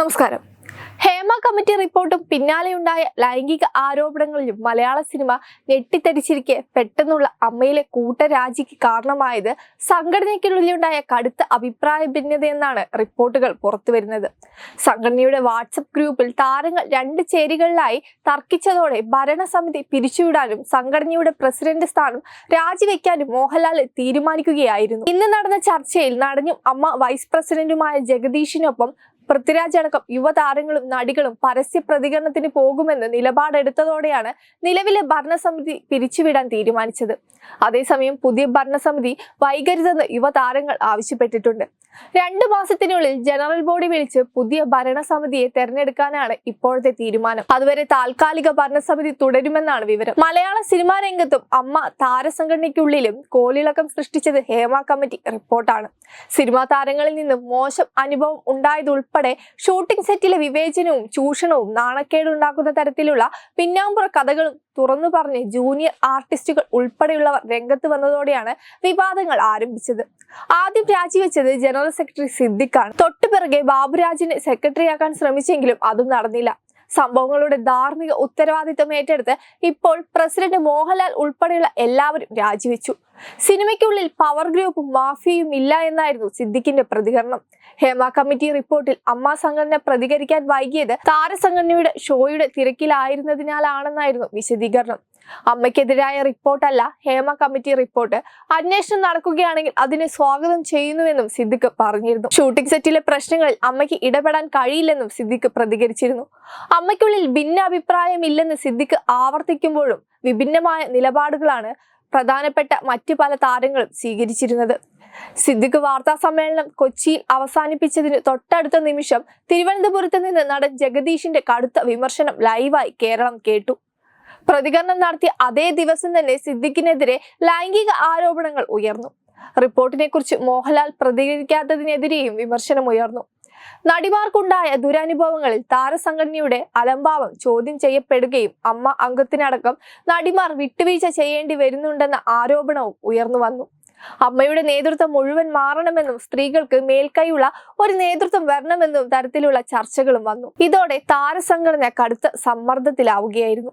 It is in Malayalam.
നമസ്കാരം. ഹേമ കമ്മിറ്റി റിപ്പോർട്ടും പിന്നാലെയുണ്ടായ ലൈംഗിക ആരോപണങ്ങളിലും മലയാള സിനിമ ഞെട്ടിത്തരിച്ചിരിക്കെ പെട്ടെന്നുള്ള അമ്മയിലെ കൂട്ടരാജിക്ക് കാരണമായത് സംഘടനയ്ക്കുള്ളിലുണ്ടായ കടുത്ത അഭിപ്രായ ഭിന്നതയെന്നാണ് റിപ്പോർട്ടുകൾ പുറത്തുവരുന്നത്. സംഘടനയുടെ വാട്സപ്പ് ഗ്രൂപ്പിൽ താരങ്ങൾ രണ്ട് ചേരികളിലായി തർക്കിച്ചതോടെ ഭരണസമിതി പിരിച്ചുവിടാനും സംഘടനയുടെ പ്രസിഡന്റ് സ്ഥാനം രാജിവെക്കാനും മോഹൻലാൽ തീരുമാനിക്കുകയായിരുന്നു. ഇന്ന് നടന്ന ചർച്ചയിൽ നടനും അമ്മ വൈസ് പ്രസിഡന്റുമായ ജഗദീഷിനൊപ്പം പൃഥ്വിരാജ് അടക്കം യുവതാരങ്ങളും നടികളും പരസ്യ പ്രതികരണത്തിന് പോകുമെന്ന് നിലപാടെടുത്തതോടെയാണ് നിലവിലെ ഭരണസമിതി പിരിച്ചുവിടാൻ തീരുമാനിച്ചത്. അതേസമയം പുതിയ ഭരണസമിതി വൈകരുതെന്ന് യുവതാരങ്ങൾ ആവശ്യപ്പെട്ടിട്ടുണ്ട്. രണ്ടു മാസത്തിനുള്ളിൽ ജനറൽ ബോഡി വിളിച്ച് പുതിയ ഭരണസമിതിയെ തെരഞ്ഞെടുക്കാനാണ് ഇപ്പോഴത്തെ തീരുമാനം. അതുവരെ താൽക്കാലിക ഭരണസമിതി തുടരുമെന്നാണ് വിവരം. മലയാള സിനിമാ രംഗത്തും അമ്മ താരസംഘടനയ്ക്കുള്ളിലും കോളിളക്കം സൃഷ്ടിച്ചത് ഹേമ കമ്മിറ്റി റിപ്പോർട്ടാണ്. സിനിമാ താരങ്ങളിൽ നിന്നും മോശം അനുഭവം ഉണ്ടായതുൾപ്പെടെ ഷൂട്ടിംഗ് സെറ്റിലെ വിവേചനവും ചൂഷണവും നാണക്കേടുണ്ടാക്കുന്ന തരത്തിലുള്ള പിന്നാമ്പുറ കഥകളും തുറന്നു പറഞ്ഞ് ജൂനിയർ ആർട്ടിസ്റ്റുകൾ ഉൾപ്പെടെയുള്ളവർ രംഗത്ത് വന്നതോടെയാണ് വിവാദങ്ങൾ ആരംഭിച്ചത്. ആദ്യം രാജിവെച്ചത് ജനറൽ സെക്രട്ടറി സിദ്ദിഖാണ്. തൊട്ടുപിറകെ ബാബുരാജിനെ സെക്രട്ടറിയാക്കാൻ ശ്രമിച്ചെങ്കിലും അതും നടന്നില്ല. സംഭവങ്ങളുടെ ധാർമ്മിക ഉത്തരവാദിത്തം ഏറ്റെടുത്ത് ഇപ്പോൾ പ്രസിഡന്റ് മോഹൻലാൽ ഉൾപ്പെടെയുള്ള എല്ലാവരും രാജിവെച്ചു. സിനിമയ്ക്കുള്ളിൽ പവർ ഗ്രൂപ്പും മാഫിയയും ഇല്ല എന്നായിരുന്നു സിദ്ദിഖിന്റെ പ്രതികരണം. ഹേമ കമ്മിറ്റി റിപ്പോർട്ടിൽ അമ്മ സംഘടന പ്രതികരിക്കാൻ വൈകിയത് താരസംഘടനയുടെ ഷോയുടെ തിരക്കിലായിരുന്നതിനാലാണെന്നായിരുന്നു വിശദീകരണം. അമ്മയ്ക്കെതിരായ റിപ്പോർട്ടല്ല ഹേമ കമ്മിറ്റി റിപ്പോർട്ട്. അന്വേഷണം നടക്കുകയാണെങ്കിൽ അതിനെ സ്വാഗതം ചെയ്യുന്നുവെന്നും സിദ്ദിഖ് പറഞ്ഞിരുന്നു. ഷൂട്ടിംഗ് സെറ്റിലെ പ്രശ്നങ്ങളിൽ അമ്മയ്ക്ക് ഇടപെടാൻ കഴിയില്ലെന്നും സിദ്ദിഖ് പ്രതികരിച്ചിരുന്നു. അമ്മയ്ക്കുള്ളിൽ ഭിന്ന അഭിപ്രായമില്ലെന്ന് സിദ്ദിഖ് ആവർത്തിക്കുമ്പോഴും വിഭിന്നമായ നിലപാടുകളാണ് പ്രധാനപ്പെട്ട മറ്റു പല താരങ്ങളും സ്വീകരിച്ചിരുന്നത്. സിദ്ദിഖ് വാർത്താ സമ്മേളനം കൊച്ചിയിൽ അവസാനിപ്പിച്ചതിന് തൊട്ടടുത്ത നിമിഷം തിരുവനന്തപുരത്ത് നിന്ന് നടൻ ജഗദീഷിന്റെ കടുത്ത വിമർശനം ലൈവായി കേരളം കേട്ടു. പ്രതികരണം നടത്തിയ അതേ ദിവസം തന്നെ സിദ്ദിഖിനെതിരെ ലൈംഗിക ആരോപണങ്ങൾ ഉയർന്നു. റിപ്പോർട്ടിനെ കുറിച്ച് മോഹൻലാൽ പ്രതികരിക്കാത്തതിനെതിരെയും വിമർശനം ഉയർന്നു. നടിമാർക്കുണ്ടായ ദുരനുഭവങ്ങളിൽ താരസംഘടനയുടെ അലംഭാവം ചോദ്യം ചെയ്യപ്പെടുകയും അമ്മ അംഗത്തിനടക്കം നടിമാർ വിട്ടുവീഴ്ച ചെയ്യേണ്ടി വരുന്നുണ്ടെന്ന ആരോപണവും ഉയർന്നു വന്നു. അമ്മയുടെ നേതൃത്വം മുഴുവൻ മാറണമെന്നും സ്ത്രീകൾക്ക് മേൽക്കൈയുള്ള ഒരു നേതൃത്വം വരണമെന്നും തരത്തിലുള്ള ചർച്ചകളും വന്നു. ഇതോടെ താരസംഘടന കടുത്ത സമ്മർദ്ദത്തിലാവുകയായിരുന്നു.